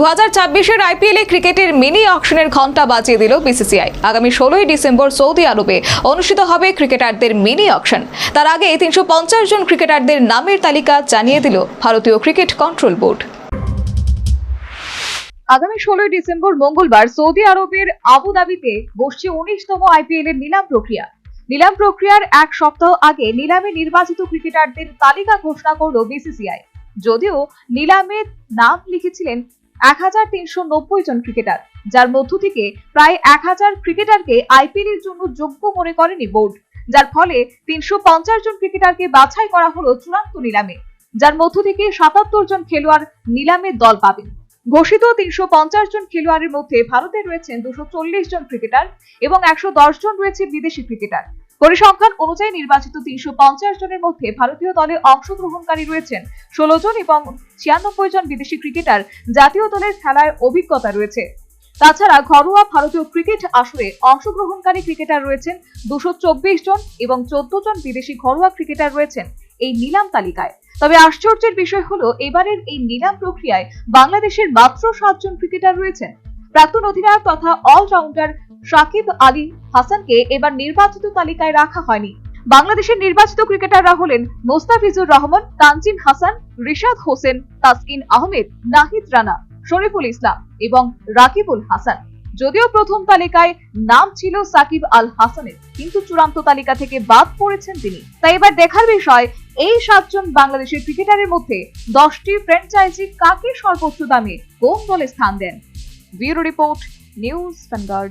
দু হাজার আইপিএলে ক্রিকেটের মিনি অকশনের ঘণ্টা বাজিয়ে দিল বিসিসিআই। আগামী ষোলোই ডিসেম্বর সৌদি আরবে অনুষ্ঠিত হবে ক্রিকেটারদের মিনি অকশন। তার আগে তিনশো পঞ্চাশ জন ক্রিকেটারদের নামের তালিকা জানিয়ে দিল ভারতীয় ক্রিকেট কন্ট্রোল বোর্ড। আগামী ষোলোই ডিসেম্বর মঙ্গলবার সৌদি আরবের আবুধাবিতে বসছে উনিশতম আইপিএল এর নিলাম প্রক্রিয়া। নিলাম প্রক্রিয়ার এক সপ্তাহ আগে নিলামে নির্বাচিত ক্রিকেটারদের তালিকা ঘোষণা করল বিসিসিআই। যদিও নিলামে নাম লিখেছিলেন এক হাজার তিনশো নব্বই জন ক্রিকেটার, যার মধ্য থেকে প্রায় এক হাজার ক্রিকেটারকে আইপিএল এর জন্য যোগ্য মনে করেনি বোর্ড, যার ফলে তিনশো পঞ্চাশ জন ক্রিকেটারকে বাছাই করা হলো চূড়ান্ত নিলামে, যার মধ্য থেকে সাতাত্তর জন খেলোয়াড় নিলামে দল পাবেন। ঘোষিত তিনশো পঞ্চাশ জন খেলোয়াড়ের মধ্যে ভারতে রয়েছেন দুশো চল্লিশ জন ক্রিকেটার এবং একশো দশ জন রয়েছে বিদেশি ক্রিকেটার। পরিসংখ্যান অনুযায়ী নির্বাচিত তিনশো পঞ্চাশ জনের মধ্যে ভারতীয় দলে অংশগ্রহণকারী রয়েছেন ষোলো জন এবং ছিয়ানব্বই জন বিদেশি ক্রিকেটার জাতীয় দলের খেলায় অভিজ্ঞতা রয়েছে। তাছাড়া ঘরোয়া ভারতীয় ক্রিকেট আসরে অংশগ্রহণকারী ক্রিকেটার রয়েছেন দুশো চব্বিশ জন এবং চোদ্দ জন বিদেশি ঘরোয়া ক্রিকেটার রয়েছেন এই নিলাম তালিকায়। তবে আশ্চর্যের বিষয় হলো, এবারের এই নিলাম প্রক্রিয়ায় বাংলাদেশের মাত্র সাতজন ক্রিকেটার রয়েছেন। প্রাক্তন অধিনায়ক তথা অলরাউন্ডার সাকিব আলী হাসানকে এবার নির্বাচিত তালিকায় রাখা হয়নি। বাংলাদেশের নির্বাচিত ক্রিকেটাররা হলেন মোস্তাফিজুর রহমান তানজিম হাসান, রিশাদ হোসেন, তাসকিন আহমেদ, নাহিদ রানা, শরীফুল ইসলাম এবং রাকিবুল হাসান। যদিও প্রথম তালিকায় নাম ছিল সাকিব আল হাসানের, কিন্তু চূড়ান্ত তালিকা থেকে বাদ পড়েছেন তিনি। তাই এবার দেখার বিষয়, এই সাতজন বাংলাদেশের ক্রিকেটারের মধ্যে দশটি ফ্র্যাঞ্চাইজি কাকে সর্বোচ্চ দামে কোন দলে স্থান দেন? Bureau report, news 10